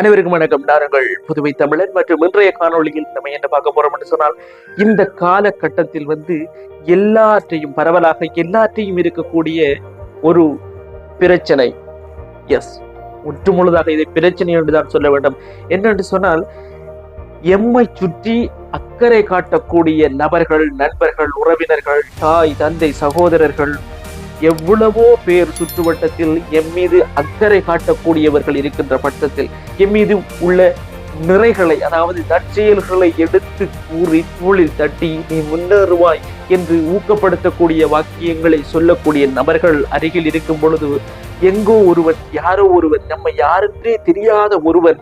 அனைவருக்கும் வணக்கம். நாங்கள் புதுவை தமிழன் மற்றும் இன்றைய காணொளியில் நம்ம என்ன பார்க்க போறோம் என்று சொன்னால் இந்த காலகட்டத்தில் வந்து எல்லாற்றையும் பரவலாக எல்லாற்றையும் இருக்கக்கூடிய ஒரு பிரச்சனை. எஸ் முற்று முழுதாக இதை பிரச்சனை என்று தான் சொல்ல வேண்டும். என்னென்று சொன்னால் எம்மை சுற்றி அக்கறை காட்டக்கூடிய நபர்கள் நண்பர்கள் உறவினர்கள் தாய் தந்தை சகோதரர்கள் எவ்வளவோ பேர் சுற்றுவட்டத்தில் எம் மீது அக்கறை காட்டக்கூடியவர்கள் இருக்கின்ற பட்சத்தில் எம் மீது உள்ள நிறைகளை அதாவது நற்செயல்களை எடுத்து கூறி தூளில் தட்டி நீ முன்னேறுவாய் என்று ஊக்கப்படுத்தக்கூடிய வாக்கியங்களை சொல்லக்கூடிய நபர்கள் அருகில் இருக்கும் பொழுது எங்கோ ஒருவன் யாரோ ஒருவன் நம்ம யாருன்றே தெரியாத ஒருவன்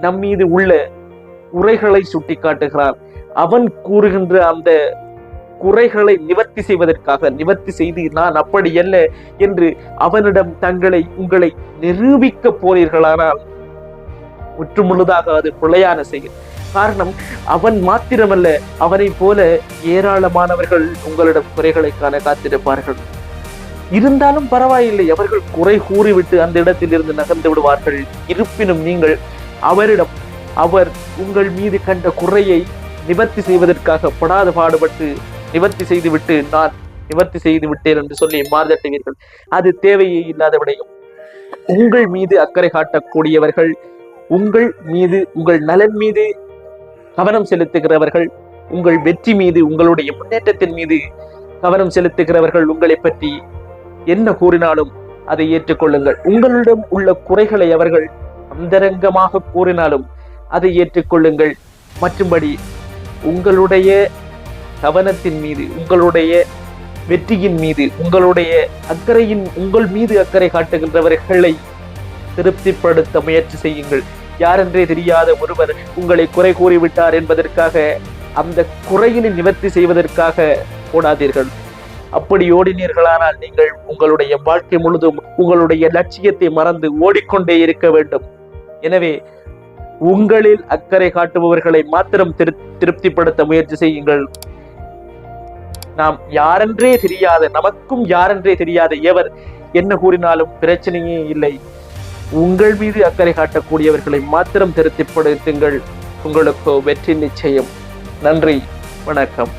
நம் மீது உள்ள உரைகளை சுட்டி காட்டுகிறான் அவன் கூறுகின்ற அந்த குறைகளை நிவர்த்தி செய்வதற்காக நிவர்த்தி செய்து நான் அப்படி அல்ல என்று அவனிடம் தங்களை உங்களை நிரூபிக்க போறீர்களானால் முற்றுமுழுதாக அது பிழையான செயல். காரணம் அவன் மாத்திரமல்ல அவனைப் போல ஏராளமானவர்கள் உங்களிடம் குறைகளை காண காத்திருப்பார்கள். இருந்தாலும் பரவாயில்லை அவர்கள் குறை கூறிவிட்டு அந்த இடத்தில் இருந்து நகர்ந்து விடுவார்கள். இருப்பினும் நீங்கள் அவரிடம் அவர் உங்கள் மீது கண்ட குறையை நிவர்த்தி செய்வதற்காக படாத பாடுபட்டு நிவர்த்தி செய்துவிட்டு நான் நிவர்த்தி செய்து விட்டேன் என்று சொல்லி மாறுதட்டுவீர்கள் அது தேவையே இல்லாத விடையும். உங்கள் மீது அக்கறை காட்டக்கூடியவர்கள் உங்கள் மீது உங்கள் நலன் மீது கவனம் செலுத்துகிறவர்கள் உங்கள் வெற்றி மீது உங்களுடைய முன்னேற்றத்தின் மீது கவனம் செலுத்துகிறவர்கள் உங்களை பற்றி என்ன கூறினாலும் அதை ஏற்றுக்கொள்ளுங்கள். உங்களிடம் உள்ள குறைகளை அவர்கள் அந்தரங்கமாக கூறினாலும் அதை ஏற்றுக்கொள்ளுங்கள். மற்றும்படி உங்களுடைய கவனத்தின் மீது உங்களுடைய வெற்றியின் மீது உங்களுடைய அக்கறையின் உங்கள் மீது அக்கறை காட்டுகின்றவர்களை திருப்திப்படுத்த முயற்சி செய்யுங்கள். யாரென்றே தெரியாத ஒருவர் உங்களை குறை கூறிவிட்டார் என்பதற்காக அந்த குறையினை நிவர்த்தி செய்வதற்காக ஓடாதீர்கள் அப்படி ஓடினீர்களானால் நீங்கள் உங்களுடைய வாழ்க்கை முழுதும் உங்களுடைய லட்சியத்தை மறந்து ஓடிக்கொண்டே இருக்க வேண்டும். எனவே உங்களில் அக்கறை காட்டுபவர்களை மாத்திரம் திரு திருப்திப்படுத்த முயற்சி செய்யுங்கள். நாம் யாரென்றே தெரியாத நமக்கும் யாரென்றே தெரியாத எவர் என்ன கூறினாலும் பிரச்சனையே இல்லை. உங்கள் மீது அக்கறை காட்டக்கூடியவர்களை மாத்திரம் திருத்திப்படுத்துங்கள் உங்களுக்கு வெற்றி நிச்சயம். நன்றி. வணக்கம்.